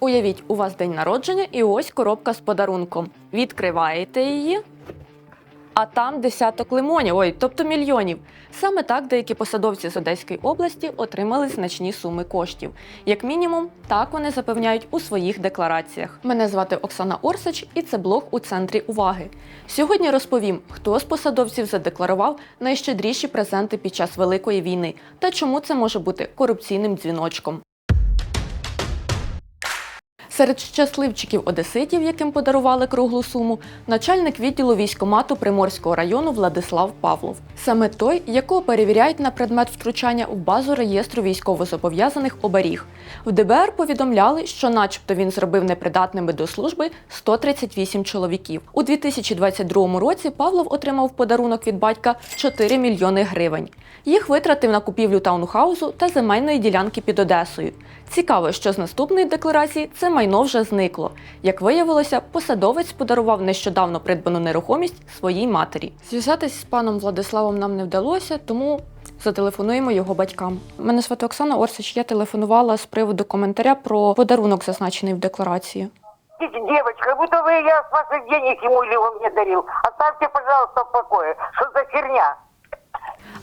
Уявіть, у вас день народження і ось коробка з подарунком. Відкриваєте її. А там десяток лимонів, ой, тобто мільйонів. Саме так деякі посадовці з Одеської області отримали значні суми коштів. Як мінімум, так вони запевняють у своїх деклараціях. Мене звати Оксана Орсач, і це блог у центрі уваги. Сьогодні розповім, хто з посадовців задекларував найщедріші презенти під час Великої війни та чому це може бути корупційним дзвіночком. Серед щасливчиків одеситів, яким подарували круглу суму, начальник відділу військомату Приморського району Владислав Павлов. Саме той, якого перевіряють на предмет втручання в базу реєстру військовозобов'язаних оберіг. В ДБР повідомляли, що, начебто, він зробив непридатними до служби 138 чоловіків. У 2022 році Павлов отримав подарунок від батька 4 мільйони гривень. Їх витратив на купівлю таунхаузу та земельної ділянки під Одесою. Цікаво, що з наступної декларації це майно вже зникло. Як виявилося, посадовець подарував нещодавно придбану нерухомість своїй матері. Зв'язатись з паном Владиславом нам не вдалося, тому зателефонуємо його батькам. Мене звати Оксана Орсич. Я телефонувала з приводу коментаря про подарунок, зазначений в декларації. Девочка, будто вы я с ваших денег ему или он мне дарил. Оставьте, пожалуйста, в покое. Что за херня?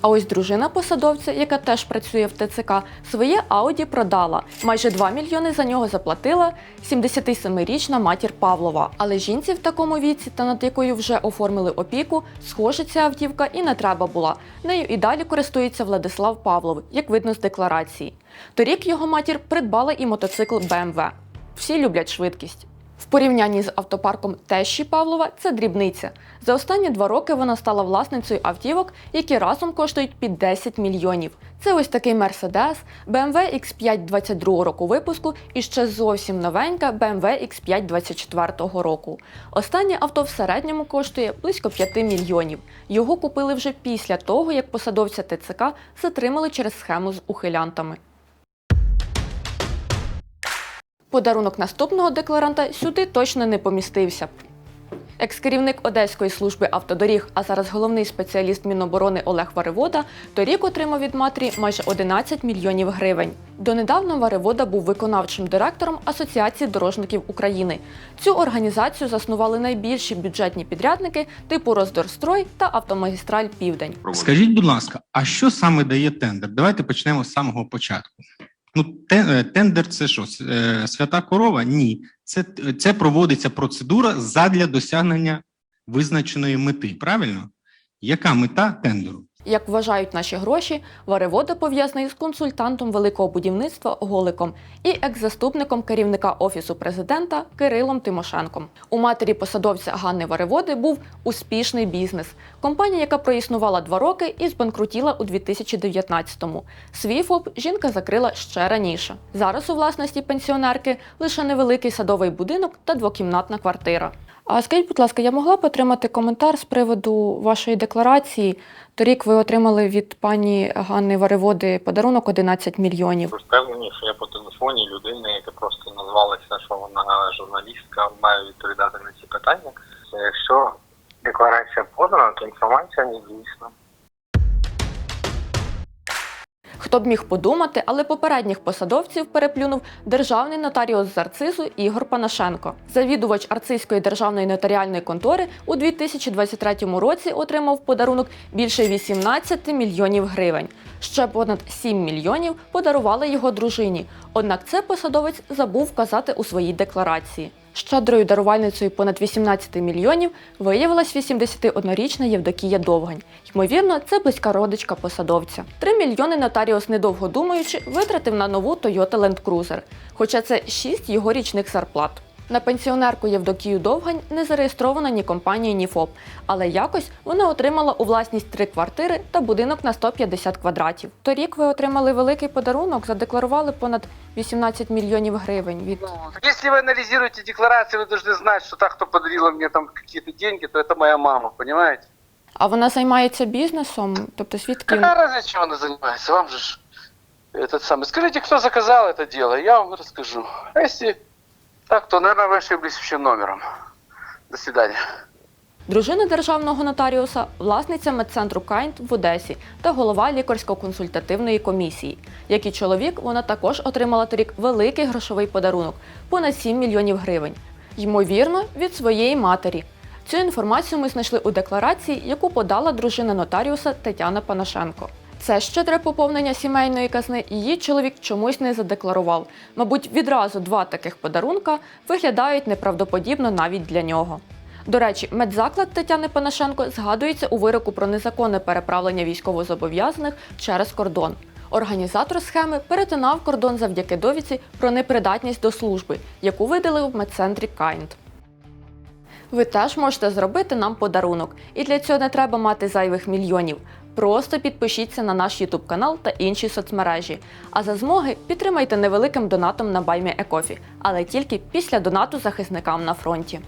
А ось дружина посадовця, яка теж працює в ТЦК, своє Ауді продала. Майже 2 мільйони за нього заплатила 77-річна матір Павлова. Але жінці в такому віці, та над якою вже оформили опіку, схоже, ця автівка і не треба була. Нею і далі користується Владислав Павлов, як видно з декларації. Торік його матір придбала і мотоцикл BMW. Всі люблять швидкість. В порівнянні з автопарком тещі Павлова це дрібниця. За останні два роки вона стала власницею автівок, які разом коштують під 10 мільйонів. Це ось такий Mercedes, BMW X5 22 року випуску і ще зовсім новенька BMW X5 24 року. Останнє авто в середньому коштує близько 5 мільйонів. Його купили вже після того, як посадовця ТЦК затримали через схему з ухилянтами. Подарунок наступного декларанта сюди точно не помістився. б. Екс-керівник Одеської служби автодоріг, а зараз головний спеціаліст Міноборони Олег Варивода, торік отримав від матері майже 11 мільйонів гривень. Донедавна Варивода був виконавчим директором Асоціації дорожників України. Цю організацію заснували найбільші бюджетні підрядники типу Роздорстрой та Автомагістраль Південь. Скажіть, будь ласка, а що саме дає тендер? Давайте почнемо з самого початку. Ну, е, тендер це що? е, Свята корова? Ні. Це, це проводиться процедура задля досягнення визначеної мети. Правильно? Яка мета тендеру? Як вважають наші гроші, Варивода пов'язаний з консультантом великого будівництва Голиком і екс-заступником керівника офісу президента Кирилом Тимошенком. У матері посадовця Ганни Вариводи був успішний бізнес. Компанія, яка проіснувала два роки і збанкрутіла у 2019-му. Свій ФОП жінка закрила ще раніше. Зараз у власності пенсіонерки лише невеликий садовий будинок та двокімнатна квартира. А скажіть, будь ласка, я могла б отримати коментар з приводу вашої декларації? Торік ви отримали від пані Ганни Вариводи подарунок 11 мільйонів. Впевнені, що я по телефоні людини, яка просто назвалася, що вона журналістка, має відповідати на ці питання. Якщо декларація подана, то інформація не дійсна. Хто б міг подумати, але попередніх посадовців переплюнув державний нотаріус з Арцизу Ігор Панашенко. Завідувач Арцизької державної нотаріальної контори у 2023 році отримав подарунок більше 18 мільйонів гривень. Ще понад 7 мільйонів подарували його дружині. Однак це посадовець забув вказати у своїй декларації. Щедрою дарувальницею понад 18 мільйонів виявилась 81-річна Євдокія Довгань. Ймовірно, це близька родичка посадовця. 3 мільйони нотаріус, недовго думаючи, витратив на нову Toyota Land Cruiser, хоча це 6 його річних зарплат. На пенсіонерку Євдокію Довгань не зареєстровано ні компанія, ні ФОП, але якось вона отримала у власність три квартири та будинок на 150 квадратів. Торік ви отримали великий подарунок, задекларували понад 18 мільйонів гривень від Если вы анализируете декларации, вы должны знать, что та, кто подарила мне там какие-то деньги, то это моя мама, понимаете? А вона займається бізнесом, тобто звідки Какая разница, чем она занимается? Вам же ж этот самый. Скажите, кто заказал это дело, я вам расскажу. А если так, то, наверное, вы ошиблись вообще номером. До свидания. Дружина державного нотаріуса, власниця медцентру Кайнт в Одесі та голова лікарсько-консультативної комісії. Як і чоловік, вона також отримала торік великий грошовий подарунок понад 7 мільйонів гривень. Ймовірно, від своєї матері. Цю інформацію ми знайшли у декларації, яку подала дружина нотаріуса Тетяна Панашенко. Це щедре поповнення сімейної казни її чоловік чомусь не задекларував. Мабуть, відразу два таких подарунка виглядають неправдоподібно навіть для нього. До речі, медзаклад Тетяни Панашенко згадується у вироку про незаконне переправлення військовозобов'язаних через кордон. Організатор схеми перетинав кордон завдяки довідці про непридатність до служби, яку видали в медцентрі Кайнт. Ви теж можете зробити нам подарунок, і для цього не треба мати зайвих мільйонів. Просто підпишіться на наш YouTube канал та інші соцмережі. А за змоги підтримайте невеликим донатом на Баймі Екофі, але тільки після донату захисникам на фронті.